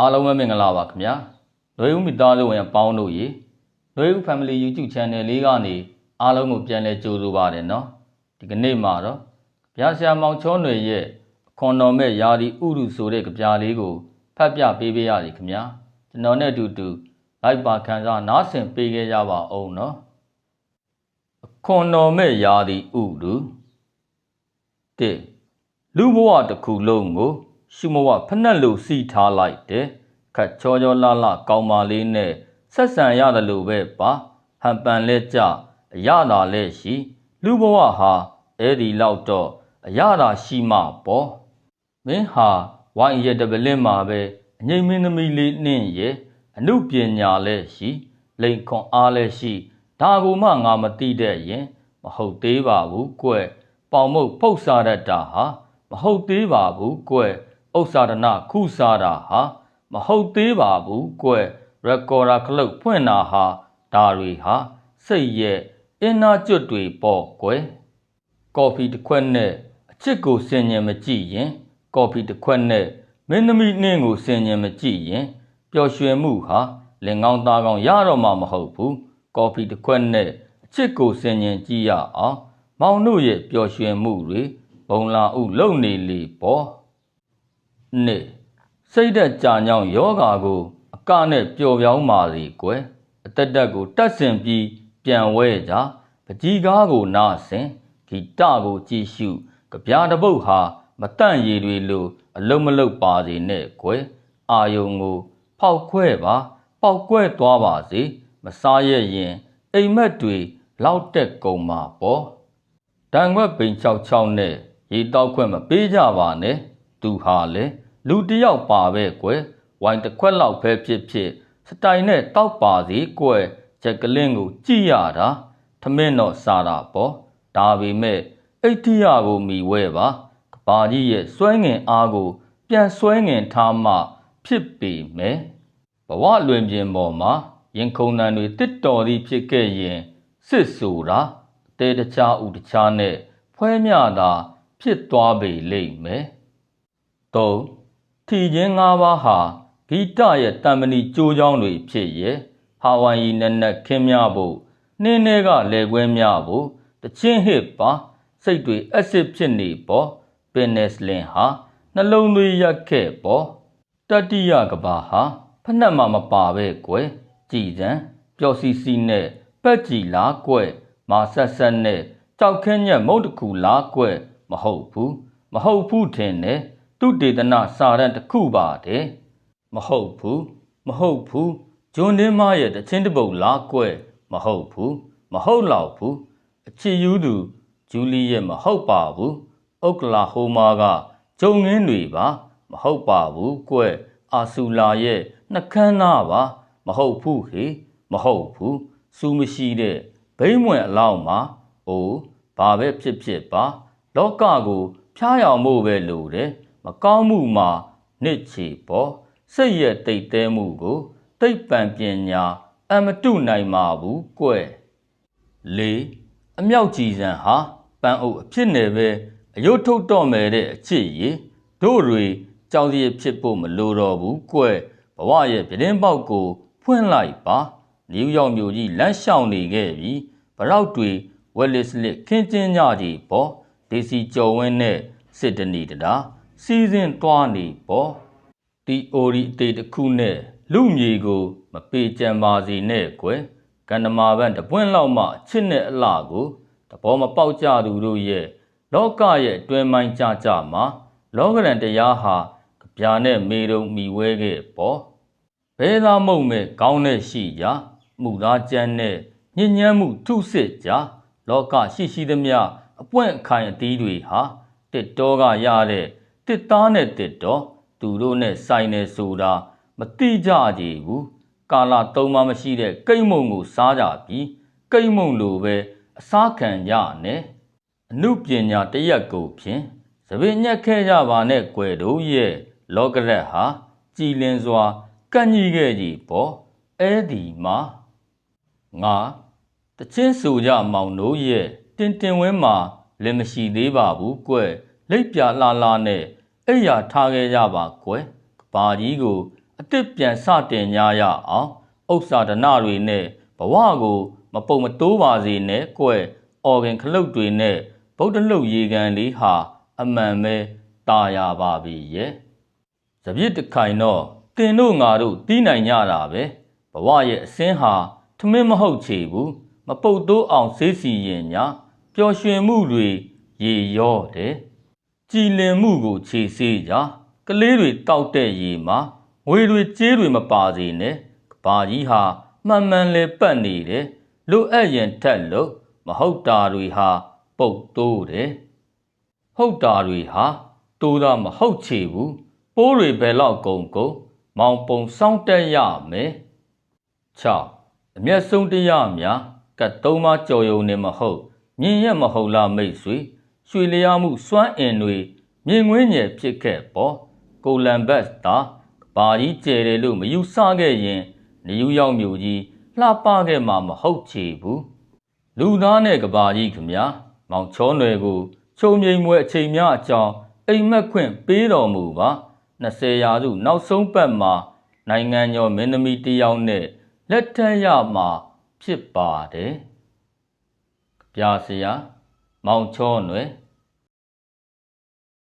အားလုံးပဲမင်္ဂလာပါခင်ဗျာလွေဦးမိသားစုဝင်အပေါင်းတို့ရေလွေဦး Family YouTube Channel လေးကနေအားလုံးကိုပြန်လည်ကြိုဆိုပါတယ်နော်ဒီကနေ့မှာတော့ဗျာဆရာမောင်ချောနယ်ရဲ့အခွန်တော်မဲ့ယာဒီဥရုဆိုတဲ့ကြပြားလေးကိုဖတ်ပြပေးပေးရစီခင်ဗျာကျွန်တော်နဲ့အတူတူလိုက်ပါခံစားနားဆင်ပေးခဲ့ကြပါအောင်နော်အခွန်တော်မဲ့ယာဒီဥရုတဲ့လူဘဝတစ်ခုလုံးကို ရှုမဝဖက်နှက်လို့စီထားလိုက်တယ်ခတ်ချောချောလာလာကောင်းပါလေးနဲ့ဆက်ဆံရတယ်လို့ပဲပါဟန်ပန်လဲကြအရသာလဲရှိလူဘဝဟာအဲ့ဒီလောက်တော့အရသာရှိမှပေါ့မင်းဟာဝိုင်းရတပလင်းမှာပဲအငိမ့်မင်းသမီးလေးနှင်းရဲ့အမှုပညာလဲရှိလိန်ခွန်အားလဲရှိဒါကူမှငါမသိတဲ့ရင်မဟုတ်သေးပါဘူးကွပေါင်မုတ်ဖုတ်စားတတ်တာဟာမဟုတ်သေးပါဘူးကွ ဥစ္စာဒနာခုစားတာဟာမဟုတ်သေးပါဘူးကွရကော်ဒါခလုတ်ဖွင့်တာဟာဒါတွေဟာစိတ်ရဲ့အင်းနာကျွတ်တွေပေါ့ကွယ်ကော်ဖီတစ်ခွက်နဲ့အချစ်ကိုစင်ញင်မကြည့်ရင် ကော်ဖီတစ်ခွက်နဲ့မင်းသမီးနှင်းကိုစင်ញင်မကြည့်ရင်ပျော်ရွှင်မှုဟာလင်ကောင်းသားကောင်းရတော့မှာမဟုတ်ဘူးကော်ဖီတစ်ခွက်နဲ့အချစ်ကိုစင်ញင်ကြည့်ရအောင်မောင်တို့ရဲ့ပျော်ရွှင်မှုတွေဘုံလာဥလုံနေလေပေါ့ နှစ်စိတ်သက်ကြာညောင်းယောဂါကိုအကနဲ့ပျော်ပြောင်းပါစေကွယ်အတက်တက်ကိုတတ်ဆင်ပြီးပြန်ဝဲကြပကြီးကားကိုနားဆင်ဂီတကိုကြည့်ရှုကြပြားတစ်ပုတ်ဟာမတန့်ရည်တွေလိုအလုံးမလုံးပါစေနဲ့ကွယ်အာယုံကို ဖောက်ခွဲပါပေါက်ကွဲသွားပါစေမစားရရင်အိမ်မက်တွေလောက်တက်ကုန်မှာပေါ့တန်ခွက်ပိန်66နဲ့ရေတောက်ခွက်မပေးကြပါနဲ့ သူဟာလေလူတယောက်ပါပဲကွယ်ဝိုင်တစ်ခွက်လောက်ပဲဖြစ်ဖြစ်စတိုင်နဲ့တောက်ပါစေကွယ်ချက်ကလင်းကိုကြည့်ရတာထမင်းတော့စားတာပေါ့ဒါပေမဲ့အိတ်တိယကိုမိဝဲပါကဘာကြီးရဲ့စွဲငင်အားကို ပြန်စွဲငင်ထားမှ ဖြစ်ပေမယ်ဘဝလွင်ပြင်ပေါ်မှာရင်ခုန်တန်တွေတစ်တော်သည်ဖြစ်ခဲ့ရင်စစ်ဆိုတာတဲတခြားဥတခြားနဲ့ဖွဲမြတာဖြစ်သွားပေလိမ့်မယ် ၃ထီချင်း၅ပါးဟာဂီတရဲ့တံမဏိကြိုးချောင်းတွေဖြစ်ရဲ့ဟာဝိုင်ယီနက်နက်ခင်းများဖို့နှင်းထဲကလေကွဲများဖို့တချင်းဟစ်ပါစိတ်တွေအက်ဆစ်ဖြစ်နေပေါ့ပင်နက်စလင်ဟာနှလုံးသွေးရက်ခဲ့ပေါ့တတိယကဘာဟာဖက်နှက်မှမပါပဲကွယ်ကြည်စံပျော်စီစီနဲ့ပက်ကြည်လားကွယ်မာဆက်ဆက်နဲ့ကြောက်ခင်းညက်မုတ်တခုလားကွယ်မဟုတ်ဘူးမဟုတ်ဘူးထင်တယ် သူတေသနာစာရန်တစ်ခုပါတဲ့မဟုတ်ဘူးမဟုတ်ဘူးဂျွန်တင်းမရဲ့တချင်းတပုတ်လားကွယ်မဟုတ်ဘူးမဟုတ်တော့ဘူးအချစ်ယူသူဂျူလီရဲ့မဟုတ်ပါဘူးဥက္ကလာဟိုမာကဂျုံငင်းတွေပါ မဟုတ်ပါဘူးကွယ်အာဆူလာရဲ့နှကန်းသားပါ မဟုတ်ဘူးဟေမဟုတ်ဘူးစူမရှိတဲ့ဘိမ့်မွင်အလောက်မှာအိုးဘာပဲဖြစ်ဖြစ်ပါ လောကကိုဖျားယောင်မှုပဲလိုတယ် မကောင်းမှုမှာနှစ်ချီပေါ်စိတ်ရဲ့တိတ်တဲမှုကိုတိတ်ပံပညာအမတုနိုင်မှာဘူးကွယ်လေးအမြောက်ကြည်စံဟာပန်းအုပ်အဖြစ်နယ်ပဲအယုတ်ထုတ်တော့မယ်တဲ့အချစ်ရည်တို့တွေကြောင်စီဖြစ်ဖို့မလိုတော့ဘူးကွယ်ဘဝရဲ့ပြတင်းပေါက်ကိုဖွင့်လိုက်ပါနယူးယောက်မြို့ကြီးလမ်းလျှောက်နေခဲ့ပြီဗရောက်တွေဝက်လစ်လစ်ခင်းကျင်းကြကြီးပေါ့ဒေစီကျော်ဝင်းနဲ့စစ်တနီတတာ စီစဉ်သွားနေပေါ့တီအိုရီအတေတစ်ခုနဲ့လူမြေကိုမပေကြံပါစေနဲ့ကွယ်ကန္နမာဘန်တပွင့်လောက်မှအချစ်နဲ့အလှကိုတဘောမပေါက်ကြသူတို့ရဲ့လောကရဲ့အတွင်းပိုင်းကြကြမှာလောကရန်တရားဟာကြပြာနဲ့မေတုံမိဝဲခဲ့ပေါ့ဘဲသားမုံမဲ့ခေါင်းနဲ့ရှိကြမှုသားကြမ်းနဲ့ညဉ့်ညမ်းမှုထုစစ်ကြလောကရှိရှိသမျှအပွင့်အခိုင်အသီးတွေဟာတစ်တောကရတဲ့ တစ်သားနဲ့တစ်တော်သူတို့နဲ့ဆိုင်နေဆိုတာမတိကြကြဘူးကာလာသုံးမမရှိတဲ့ကိတ်မုံကိုစားကြပြီးကိတ်မုံလိုပဲအစားခံရနဲ့အမှုပညာတရက်ကိုဖြင့်သပင်ညက်ခဲ့ကြပါနဲ့ကွယ်တို့ရဲ့လောကရက်ဟာကြည်လင်စွာကန့်ကြီးခဲ့ကြပေါ့အဲ့ဒီမှာငါတချင်းဆိုကြမောင်တို့ရဲ့တင်တင်ဝင်းမှာလင်မရှိသေးပါဘူးကွယ်လိပ်ပြလာလာနဲ့ အိယာထားခဲ့ကြပါကွယ်ကဘာကြီးကိုအစ်စ်ပြန်စတင်ကြရအောင်ဥစ္စာဒနာတွေနဲ့ဘဝကို မပုံမတိုးပါစေနဲ့ကွယ်အော်ဂန်ခလုတ်တွေနဲ့ဗုဒ္ဓလုတ်ရေကန်လေးဟာ အမှန်ပဲตาရပါပြီရဲ့စပြစ်တခိုင်တော့တင်တို့ငါတို့တီးနိုင်ကြတာပဲဘဝရဲ့အစင်းဟာထမင်းမဟုတ်ချေဘူးမပုတ်တိုးအောင်ဆေးစီရင်ညာပျော်ရွှင်မှုတွေရေရောတယ် ကြည်လင်မှုကိုခြေဆေးကြကလေးတွေတောက်တဲ့ရေမှာငွေတွေကြေးတွေမပါစေနဲ့ကဘာကြီးဟာမှန်မှန်လဲပတ်နေတယ်လိုအပ်ရင်ထက်လို့မဟုတ်တာတွေဟာပုတ်တိုးတယ်ဟုတ်တာတွေဟာတိုးတာမဟုတ်ချေဘူးပိုးတွေဘယ်လောက်ကုန်ကုန်မောင်ပုံစောင်းတက်ရမယ်6အမျက်ဆုံးတရားများကတ်သုံးပါးကြော်ယုံနေမဟုတ်မြင်ရမဟုတ်လားမိတ်ဆွေ ရွှေလျားမှုစွမ်းအင်တွေမြင်ငွေးငယ်ဖြစ်ခဲ့ပေါ်ကိုလံဘတ်သာဘာကြီးကျယ်တယ်လို့မယူဆခဲ့ရင်နယူးယောက်မြို့ကြီးလှပခဲ့မှာမဟုတ်ချေဘူးလူသားနဲ့ကဘာကြီးခမညာမောင်ချောနယ်ကိုချုံမြိန်မွဲအချိန်များအကြောင်းအိမ်မက်ခွင့်ပေးတော်မူပါ20ရာစုနောက်ဆုံးပတ်မှာနိုင်ငံကျော်မင်းသမီးတစ်ယောက်နဲ့လက်ထက်ရမှာဖြစ်ပါတယ်ပြာစရာ မောင်ချောနွယ်